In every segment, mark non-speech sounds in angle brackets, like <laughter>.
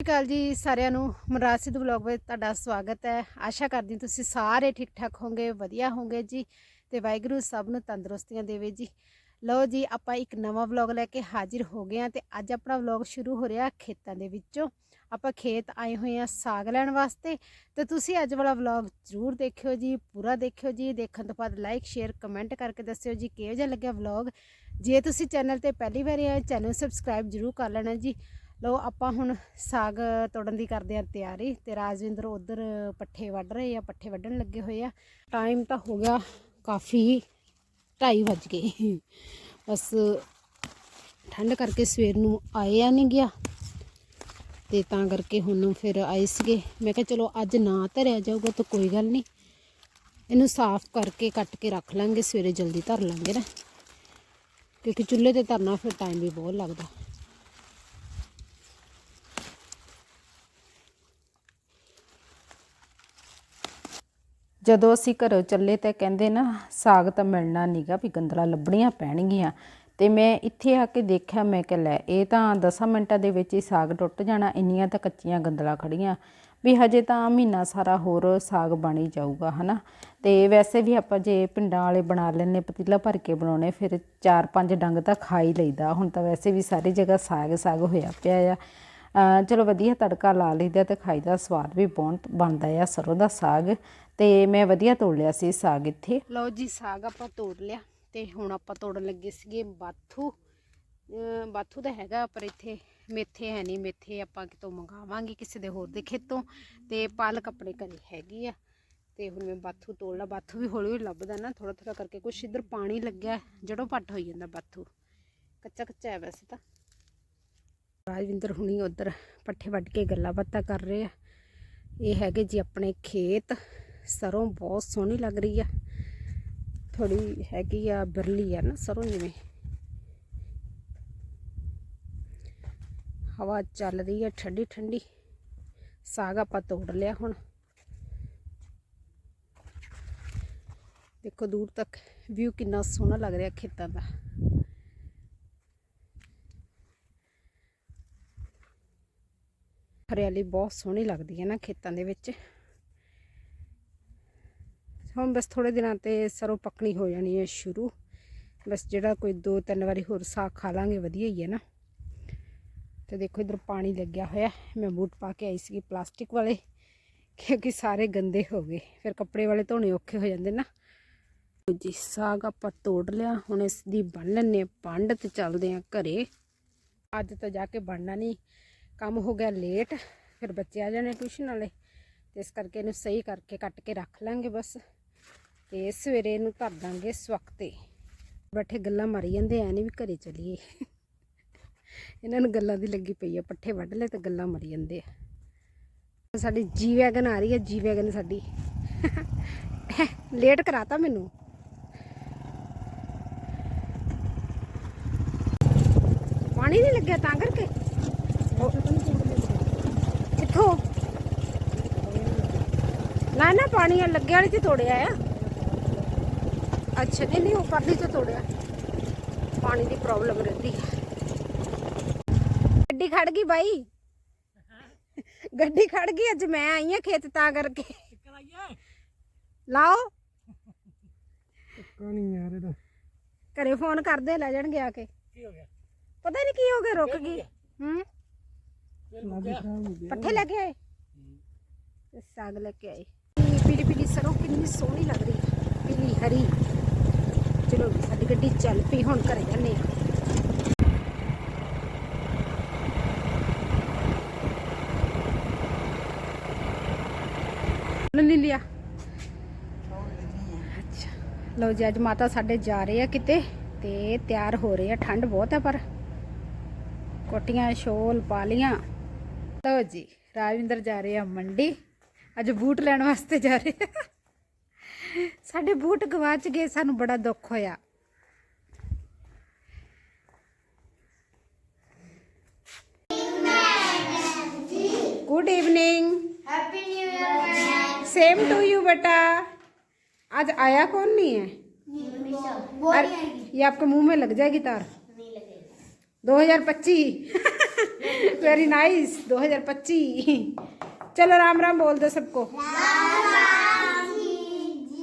ਸਤਿ ਸ਼੍ਰੀ ਅਕਾਲ ਜੀ ਸਾਰਿਆਂ ਨੂੰ। ਮਨਰਾਜ ਸਿੱਧ ਵਲੌਗ ਵਿੱਚ ਤੁਹਾਡਾ ਸਵਾਗਤ ਹੈ। ਆਸ਼ਾ ਕਰਦੀ ਤੁਸੀਂ ਸਾਰੇ ਠੀਕ ਠਾਕ ਹੋਵੋਗੇ, ਵਧੀਆ ਹੋਵੋਗੇ ਜੀ ਤੇ ਵਾਹਿਗੁਰੂ ਸਭ ਨੂੰ ਤੰਦਰੁਸਤੀਆਂ ਦੇਵੇ ਜੀ। ਲਓ ਜੀ, ਆਪਾਂ ਇੱਕ ਨਵਾਂ ਵਲੌਗ ਲੈ ਕੇ ਹਾਜ਼ਰ ਹੋ ਗਏ ਹਾਂ ਤੇ ਅੱਜ ਆਪਣਾ ਵਲੌਗ ਸ਼ੁਰੂ ਹੋ ਰਿਹਾ ਖੇਤਾਂ ਦੇ ਵਿੱਚੋਂ। ਆਪਾਂ ਖੇਤ ਆਏ ਹੋਏ ਹਾਂ ਸਾਗ ਲੈਣ ਵਾਸਤੇ ਤੇ ਤੁਸੀਂ ਅੱਜ ਵਾਲਾ ਵਲੌਗ ਜ਼ਰੂਰ ਦੇਖਿਓ ਜੀ, ਪੂਰਾ ਦੇਖਿਓ ਜੀ, ਦੇਖਣ ਤੋਂ ਬਾਅਦ ਲਾਈਕ ਸ਼ੇਅਰ ਕਮੈਂਟ ਕਰਕੇ ਦੱਸਿਓ ਜੀ ਕਿਹੋ ਜਿਹਾ ਲੱਗਿਆ ਵਲੌਗ। ਜੇ ਤੁਸੀਂ ਚੈਨਲ ਤੇ ਪਹਿਲੀ ਵਾਰੀ ਆਏ ਚੈਨਲ ਸਬਸਕ੍ਰਾਈਬ ਜ਼ਰੂਰ ਕਰ ਲੈਣਾ ਜੀ। ਲਓ ਆਪਾਂ ਹੁਣ ਸਾਗ ਤੋੜਨ ਦੀ ਕਰਦੇ ਆ ਤਿਆਰੀ ਤੇ ਰਾਜਵਿੰਦਰ ਉਧਰ ਪੱਠੇ ਵੱਢ ਰਹੇ ਆ, ਪੱਠੇ ਵੱਢਣ ਲੱਗੇ ਹੋਏ ਆ। ਟਾਈਮ ਤਾਂ ਹੋ ਗਿਆ ਕਾਫੀ 2:30 ਵੱਜ ਗਏ। ਬਸ ਠੰਡ ਕਰਕੇ ਸਵੇਰ ਨੂੰ ਆਏ ਆ ਨਹੀਂ ਗਿਆ ਤੇ ਤਾਂ ਕਰਕੇ ਹੁਣ ਫਿਰ ਆਏ ਸੀਗੇ। ਮੈਂ ਕਿਹਾ ਚਲੋ ਅੱਜ ਨਾ ਧਰਿਆ ਜਾਊਗਾ ਤਾਂ ਕੋਈ ਗੱਲ ਨਹੀਂ ਇਹਨੂੰ ਸਾਫ਼ ਕਰਕੇ ਕੱਟ ਕੇ ਰੱਖ ਲਾਂਗੇ, ਸਵੇਰੇ ਜਲਦੀ ਧਰ ਲਾਂਗੇ ਨਾ। ਕਿਉਂਕਿ ਚੁੱਲ੍ਹੇ ਤੇ ਧਰਨਾ ਫਿਰ ਟਾਈਮ ਵੀ ਬਹੁਤ ਲੱਗਦਾ। ਜਦੋਂ ਅਸੀਂ ਘਰੋਂ ਚੱਲੇ ਤਾਂ ਕਹਿੰਦੇ ਨਾ, ਸਾਗ ਤਾਂ ਮਿਲਣਾ ਨਹੀਂਗਾ ਵੀ ਗੰਦਲਾ ਲੱਭਣੀਆਂ ਪੈਣਗੀਆਂ। ਤੇ ਮੈਂ ਇੱਥੇ ਆ ਕੇ ਦੇਖਿਆ, ਮੈਂ ਕਿ ਲੈ, ਇਹ ਤਾਂ 10 ਮਿੰਟਾਂ ਦੇ ਵਿੱਚ ਹੀ ਸਾਗ ਟੁੱਟ ਜਾਣਾ, ਇੰਨੀਆਂ ਤਾਂ ਕੱਚੀਆਂ ਗੰਦਲਾ ਖੜੀਆਂ। ਵੀ ਹਜੇ ਤਾਂ ਮਹੀਨਾ ਸਾਰਾ ਹੋਰ ਸਾਗ ਬਣ ਹੀ ਜਾਊਗਾ, ਹਨਾ? ਤੇ ਵੈਸੇ ਵੀ ਆਪਾਂ ਜੇ ਪਿੰਡਾਂ ਵਾਲੇ ਬਣਾ ਲੈਨੇ ਪਤੀਲਾ ਭਰ ਕੇ ਬਣਾਉਣੇ, ਫਿਰ ਚਾਰ ਪੰਜ ਡੰਗ ਤਾਂ ਖਾ ਹੀ ਲਈਦਾ। ਹੁਣ ਤਾਂ ਵੈਸੇ ਵੀ ਸਾਰੀ ਜਗ੍ਹਾ ਸਾਗ ਸਾਗ ਹੋਇਆ ਪਿਆ ਆ। ਚਲੋ ਵਧੀਆ ਤੜਕਾ ਲਾ ਲਈਦਾ ਤੇ ਖਾਈ ਦਾ ਸਵਾਦ ਵੀ ਬਹੁਤ ਬਣਦਾ ਆ, ਸਰੋਂ ਦਾ ਸਾਗ। ਤੇ ਮੈਂ ਵਧੀਆ ਤੋੜ ਲਿਆ ਸੀ ਸਾਗ ਇੱਥੇ। ਲਓ ਜੀ, ਸਾਗ ਆਪਾਂ ਤੋੜ ਲਿਆ ਤੇ ਹੁਣ ਆਪਾਂ ਤੋੜਨ ਲੱਗੇ ਸੀਗੇ ਬਾਥੂ। ਬਾਥੂ ਤਾਂ ਹੈਗਾ, ਪਰ ਇੱਥੇ ਮੇਥੇ ਹੈ ਨਹੀਂ। ਮੇਥੇ ਆਪਾਂ ਕਿਤੋਂ ਮੰਗਾਵਾਂਗੇ ਕਿਸੇ ਦੇ ਹੋਰ ਦੇ ਖੇਤੋਂ ਤੇ ਪਾਲਕ ਆਪਣੇ ਘਰੇ ਹੈਗੀ ਆ। ਤੇ ਹੁਣ ਮੈਂ ਬਾਥੂ ਤੋੜ ਲਾ। ਬਾਥੂ ਵੀ ਹੌਲੀ ਹੌਲੀ ਲੱਭਦਾ ਨਾ ਥੋੜਾ ਥੋੜਾ ਕਰਕੇ ਕੁਛ ਇੱਧਰ ਪਾਣੀ ਲੱਗਿਆ, ਜੜੋਂ ਪੱਟ ਹੋਈ ਜਾਂਦਾ ਬਾਥੂ। ਕੱਚਾ ਕੱਚਾ ਹੈ ਵੈਸੇ ਤਾਂ। ਰਾਜਵਿੰਦਰ ਹੁਣੀ ਉਧਰ ਪੱਠੇ ਵੱਢ ਕੇ ਗੱਲਾਂ ਬਾਤਾਂ ਕਰ ਰਹੇ ਆ। ਇਹ ਹੈਗੇ ਜੀ ਆਪਣੇ ਖੇਤ। ਸਰੋਂ ਬਹੁਤ ਸੋਹਣੀ ਲੱਗ ਰਹੀ ਆ। ਥੋੜੀ ਹੈਗੀ ਆ ਬਰਲੀ ਆ ਨਾ ਸਰੋਂ ਜਿਵੇਂ। ਹਵਾ ਚੱਲ ਰਹੀ ਆ ਠੰਡੀ ਠੰਡੀ। ਸਾਗ ਆਪਾਂ ਤੋੜ ਲਿਆ ਹੁਣ। ਦੇਖੋ ਦੂਰ ਤੱਕ ਵਿਊ ਕਿੰਨਾ ਸੋਹਣਾ ਲੱਗ ਰਿਹਾ ਖੇਤਾਂ ਦਾ। ਹਰਿਆਲੀ ਬਹੁਤ ਸੋਹਣੀ ਲੱਗਦੀ ਹੈ ਨਾ ਖੇਤਾਂ ਦੇ ਵਿੱਚ। ਹੁਣ ਬਸ ਥੋੜੇ ਦਿਨਾਂ ਤੇ ਸਰੋਂ ਪੱਕਣੀ ਹੋ ਜਾਣੀ ਹੈ ਸ਼ੁਰੂ। ਬਸ ਜਿਹੜਾ ਕੋਈ ਦੋ ਤਿੰਨ ਵਾਰੀ ਹੋਰ ਸਾਗ ਖਾ ਲਾਂਗੇ, ਵਧੀਆ ਹੀ ਹੈ ਨਾ। ਤੇ ਦੇਖੋ ਇਧਰ ਪਾਣੀ ਲੱਗਿਆ ਹੋਇਆ। ਮੈਂ ਬੂਟ ਪਾ ਕੇ ਆਈ ਸੀਗੀ ਪਲਾਸਟਿਕ ਵਾਲੇ, ਕਿਉਂਕਿ ਸਾਰੇ ਗੰਦੇ ਹੋ ਗਏ। ਫਿਰ ਕੱਪੜੇ ਵਾਲੇ ਧੋਣੇ ਔਖੇ ਹੋ ਜਾਂਦੇ ਨਾ। ਜੀ, ਸਾਗ ਆਪਾਂ ਤੋੜ ਲਿਆ। ਹੁਣ ਇਸ ਦੀ ਬਣ ਲੈਣੇ ਪੰਡ ਤੇ ਚੱਲਦੇ ਆ ਘਰੇ। ਅੱਜ ਤਾਂ ਜਾ ਕੇ ਬਣਨਾ ਨਹੀਂ। ਕੰਮ ਹੋ ਗਿਆ ਲੇਟ। ਫਿਰ ਬੱਚੇ ਆ ਜਾਣੇ ਟਿਊਸ਼ਨ ਵਾਲੇ। ਤੇ ਇਸ ਕਰਕੇ ਇਹਨੂੰ ਸਹੀ ਕਰਕੇ ਕੱਟ ਕੇ ਰੱਖ ਲਾਂਗੇ ਬਸ। ਤੇ ਸਵੇਰੇ ਇਹਨੂੰ ਧਰ ਦਾਂਗੇ ਸਵਖਤੇ। ਬੈਠੇ ਗੱਲਾਂ ਮਾਰੀ ਜਾਂਦੇ, ਐ ਨਹੀਂ ਵੀ ਘਰੇ ਚਲੀਏ। ਇਹਨਾਂ ਨੂੰ ਗੱਲਾਂ ਦੀ ਲੱਗੀ ਪਈ ਆ, ਪੱਠੇ ਵੱਢ ਲੈ ਤੇ ਗੱਲਾਂ ਮਾਰੀ ਜਾਂਦੇ ਆ। ਸਾਡੀ ਜੀ ਵੈਗਨ ਆ ਰਹੀ ਹੈ ਜੀ ਵੈਗਨ ਸਾਡੀ। ਲੇਟ ਕਰਾਤਾ ਮੈਨੂੰ। ਪਾਣੀ ਨਹੀਂ ਲੱਗਿਆ ਤਾਂ ਕਰਕੇ? ਕਿੱਥੋਂ? ਨਾ ਨਾ ਪਾਣੀ ਲੱਗਿਆ ਵਾਲੀ ਤੇ ਤੋੜਿਆ ਆ। ਅੱਛਾ ਨਹੀਂ ਨਹੀਂ ਉਹ ਪਰਲੀ ਤੋਂ ਤੋੜਿਆ ਪਾਣੀ ਦੀ ਪ੍ਰੋਬਲਮ ਰਹਿੰਦੀ ਹੈ ਗੱਡੀ ਖੜ ਗਈ ਬਾਈ ਗੱਡੀ ਖੜ ਗਈ ਅੱਜ ਮੈਂ ਆਈ ਆ ਖੇਤ ਤਾਂ ਕਰਕੇ ਲਾਓ ਕਹਾਣੀ ਯਾਰ ਇਹਦਾ ਘਰੇ ਫੋਨ ਕਰਦੇ ਲੈ ਜਾਣਗੇ ਆ ਕੇ ਕੀ ਹੋ ਗਿਆ ਪਤਾ ਨਹੀਂ ਕੀ ਹੋ ਗਿਆ ਰੁਕ ਗਈ ਹੂੰ ਲੱਗ ਖਰਾਬ ਹੋ ਗਿਆ ਪੱਠੇ ਲੈ ਕੇ ਆਏ ਤੇ ਸਾਗ ਲੈ ਕੇ ਆਏ ਪੀਲੀ ਪੀਲੀ ਸਰੋਂ ਕਿੰਨੀ ਸੋਹਣੀ ਲੱਗ ਰਹੀ ਹੈ ਪੀਲੀ ਹਰੀ ਚਲੋ ਸਾਡੀ ਗੱਡੀ ਚੱਲ ਪਈ, ਹੁਣ ਘਰੇ ਜਾਂਦੇ ਆ ਲੈ ਲਿਆ? ਅੱਛਾ। ਲਓ ਜੀ, ਅੱਜ ਮਾਤਾ ਸਾਡੇ ਜਾ ਰਹੇ ਆ ਕਿਤੇ ਤੇ ਤਿਆਰ ਹੋ ਰਹੇ ਆ। ਠੰਡ ਬਹੁਤ ਆ, ਪਰ ਕੋਟੀਆਂ, ਸ਼ੋਲ ਪਾ ਲੀਆਂ ਲਓ ਜੀ, ਰਾਜਵਿੰਦਰ ਜਾ ਰਹੇ ਆ ਮੰਡੀ। ਅੱਜ ਬੂਟ ਲੈਣ ਵਾਸਤੇ ਜਾ ਰਹੇ ਆ। ਸਾਡੇ ਬੂਟ ਗਵਾਚ ਗਏ ਸਾਨੂੰ ਬੜਾ ਦੁੱਖ ਹੋਇਆ good evening happy new year ma'am same to you बेटा आज आया कौन नहीं है वो अरे, ये आपके मुंह में लग जाएगी तार नहीं लगेगा 2025 वेरी नाइस 2025 चलो राम राम बोल दो सबको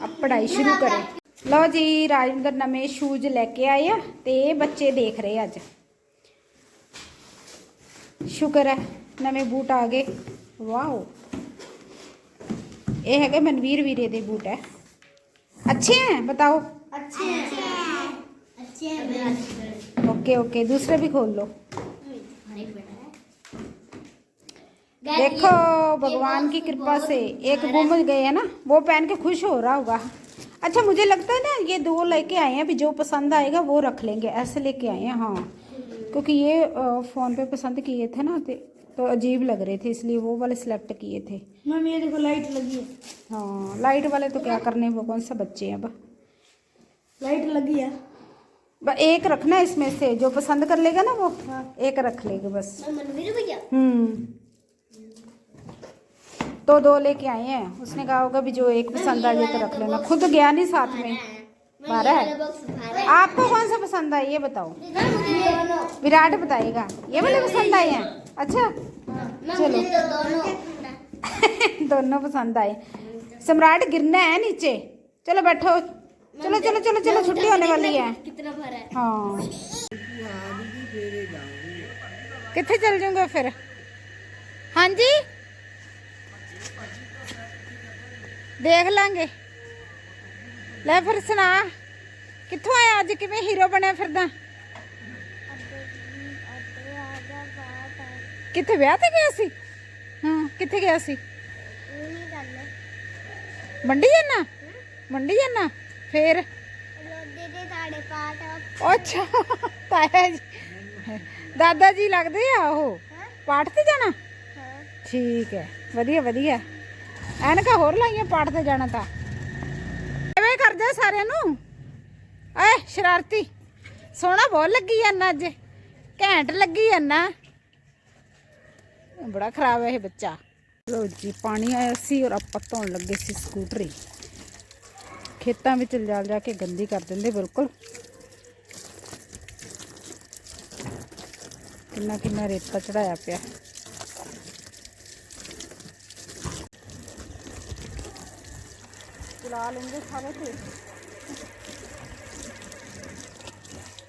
अब पढ़ाई शुरू करें ਲਓ ਜੀ ਰਾਜਿੰਦਰ ਨਵੇਂ ਸ਼ੂਜ਼ ਲੈ ਕੇ ਆਏ ਆ ਤੇ ਇਹ ਬੱਚੇ ਦੇਖ ਰਹੇ ਅੱਜ ਸ਼ੁਕਰ ਹੈ ਨਵੇਂ ਬੂਟ ਆ ਗਏ ਵਾਓ ਇਹ ਹੈਗੇ ਮਨਵੀਰ ਵੀਰੇ ਦੇ ਬੂਟ ਹੈ अच्छे हैं बताओ अच्छे हैं अच्छे हैं मेरा ओके ओके दूसरे भी खोल लो देखो भगवान की कृपा से एक गुम गए है ना वो पहन के खुश हो रहा होगा। अच्छा मुझे लगता है ना ये दो लेके आए हैं अभी जो पसंद आएगा वो रख लेंगे ऐसे लेके आए हैं हाँ। क्योंकि ये फ़ोन पे पसंद किए थे ना तो अजीब लग रहे थे इसलिए वो वाले सिलेक्ट किए थे। मम्मी ये देखो लाइट लगी है। हाँ लाइट वाले तो क्या करने वो कौन सा बच्चे हैं अब। लाइट लगी है। ब- एक रखना है इसमें से जो पसंद कर लेगा ना वो एक रख लेगा बस। मनवीर भैया हम्म। तो दो लेके आई हैं। उसने कहा होगा भी जो एक पसंद आ जाए तो रख लेना। खुद गया नहीं साथ में। बारह है। आपको कौन सा पसंद आई ये बताओ। विराट बताएगा। ये वाले पसंद आए हैं? अच्छा। चलो। <laughs> दोनों पसंद आए। सम्राट गिरना है नीचे। चलो बैठो। चलो चलो चलो चलो छुट्टी होने वाली है? हाँ। कितने चल जाऊँगे फिर? हाँ जी। ਦੇਖ ਲਾਂਗੇ। ਲੈ ਫਿਰ ਸੁਣਾ ਕਿੱਥੋਂ ਆਇਆ ਅੱਜ? ਕਿਵੇਂ ਹੀਰੋ ਬਣਿਆ ਫਿਰਦਾ? ਕਿੱਥੇ ਵਿਆਹ ਤੇ ਗਿਆ ਸੀ? ਹਾਂ ਕਿੱਥੇ ਗਿਆ ਸੀ? ਮੰਡੀ ਜਾਣਾ ਮੰਡੀ ਜਾਣਾ ਫੇਰ? ਦੇ ਅੱਛਾ ਤਾਇਆ ਜੀ। ਦਾਦਾ ਜੀ ਲੱਗਦੇ ਆ ਉਹ? ਪਾਠ ਤੇ ਜਾਣਾ? ਠੀਕ ਹੈ ਵਧੀਆ ਵਧੀਆ। ਐਨਕਾਂ ਹੋਰ ਲਾਈਆਂ ਪਾਠ ਤੇ ਜਾਣਾ ਤਾਂ। ਐਵੇਂ ਕਰ ਸਾਰਿਆਂ ਨੂੰ। ਐ ਸ਼ਰਾਰਤੀ। ਸੋਹਣਾ ਬਹੁਤ ਲੱਗੀ ਜਾਂਦਾ ਅੱਜ। ਘੈਂਟ ਲੱਗੀ ਜਾਂਦਾ ਬੜਾ ਖਰਾਬ ਹੈ ਇਹ ਬੱਚਾ। ਲੋ ਜੀ, ਪਾਣੀ ਆਇਆ ਸੀ ਔਰ ਆਪਾਂ ਧੋਣ ਲੱਗੇ ਸੀ ਸਕੂਟਰੀ। ਖੇਤਾਂ ਵਿੱਚ ਜਾ ਜਾ ਕੇ ਗੰਦੀ ਕਰ ਦਿੰਦੇ ਬਿਲਕੁਲ। ਕਿੰਨਾ ਕਿੰਨਾ ਰੇਤਾ ਚੜਾਇਆ ਪਿਆ। लाल इंदे सारे थे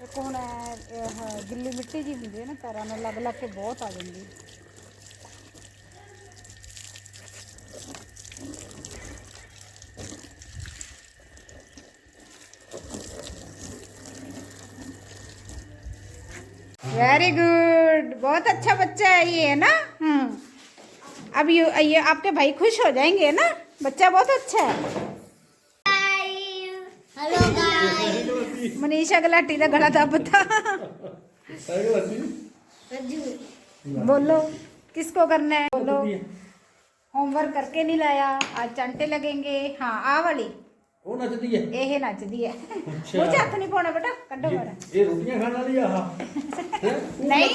एक हूँ गिली मिट्टी जी होंगी ना पैर में लग लग के बहुत आ जाती वेरी गुड बहुत अच्छा बच्चा है ये है ना हम्म अब ये आपके भाई खुश हो जाएँगे ना बच्चा बहुत अच्छा है गाइस मनीषा गलाटी का गला दबता रज्जू बोलो किसको करना है बोलो होमवर्क करके नहीं लाया आज चंटे लगेंगे हाँ आ वाली ਉਹ ਨੱਚਦੀ ਹੈ ਇਹ ਨੱਚਦੀ ਹੈ ਉਹ ਹੱਥ ਨਹੀਂ ਪਾਉਣਾ ਬੇਟਾ ਕੱਢੋ ਬਾਹਰ ਇਹ ਰੋਟੀਆਂ ਖਾਣ ਵਾਲੀ ਆ ਆਹ ਨਹੀਂ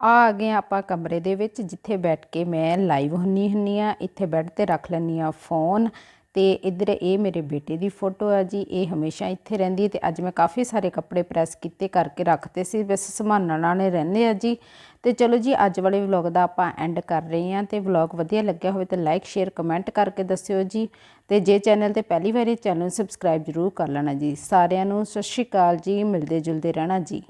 ਆ ਗਏ ਆਪਾਂ ਕਮਰੇ ਦੇ ਵਿੱਚ ਜਿੱਥੇ ਬੈਠ ਕੇ ਮੈਂ ਲਾਈਵ ਹੁੰਨੀ ਹੁੰਨੀ ਆ ਇੱਥੇ ਬੈੱਡ ਤੇ ਰੱਖ ਲੈਂਦੀ ਆ ਫੋਨ ਤੇ ਇੱਧਰ ਇਹ ਮੇਰੇ ਬੇਟੇ ਦੀ ਫੋਟੋ ਆ ਜੀ, ਇਹ ਹਮੇਸ਼ਾ ਇੱਥੇ ਰਹਿੰਦੀ ਹੈ ਤੇ ਅੱਜ ਮੈਂ ਕਾਫੀ ਸਾਰੇ ਕੱਪੜੇ ਪ੍ਰੈਸ ਕੀਤੇ, ਕਰਕੇ ਰੱਖਤੇ ਸੀ, ਬਸ ਸੰਭਾਲਣ ਨਾਲ ਰਹਿੰਦੇ ਆ ਜੀ। ਤੇ ਚਲੋ ਜੀ, ਅੱਜ ਵਾਲੇ ਵਲੌਗ ਦਾ ਆਪਾਂ ਐਂਡ ਕਰ ਰਹੇ ਹਾਂ ਤੇ ਵਲੌਗ ਵਧੀਆ ਲੱਗਿਆ ਹੋਵੇ ਤਾਂ ਲਾਈਕ ਸ਼ੇਅਰ ਕਮੈਂਟ ਕਰਕੇ ਦੱਸਿਓ ਜੀ। ਤੇ ਜੇ ਚੈਨਲ ਤੇ ਪਹਿਲੀ ਵਾਰੀ ਚੈਨਲ ਸਬਸਕ੍ਰਾਈਬ ਜ਼ਰੂਰ ਕਰ ਲੈਣਾ ਜੀ। ਸਾਰਿਆਂ ਨੂੰ ਸਤਿ ਸ਼੍ਰੀ ਅਕਾਲ ਜੀ, ਮਿਲਦੇ ਜੁਲਦੇ ਰਹਿਣਾ ਜੀ।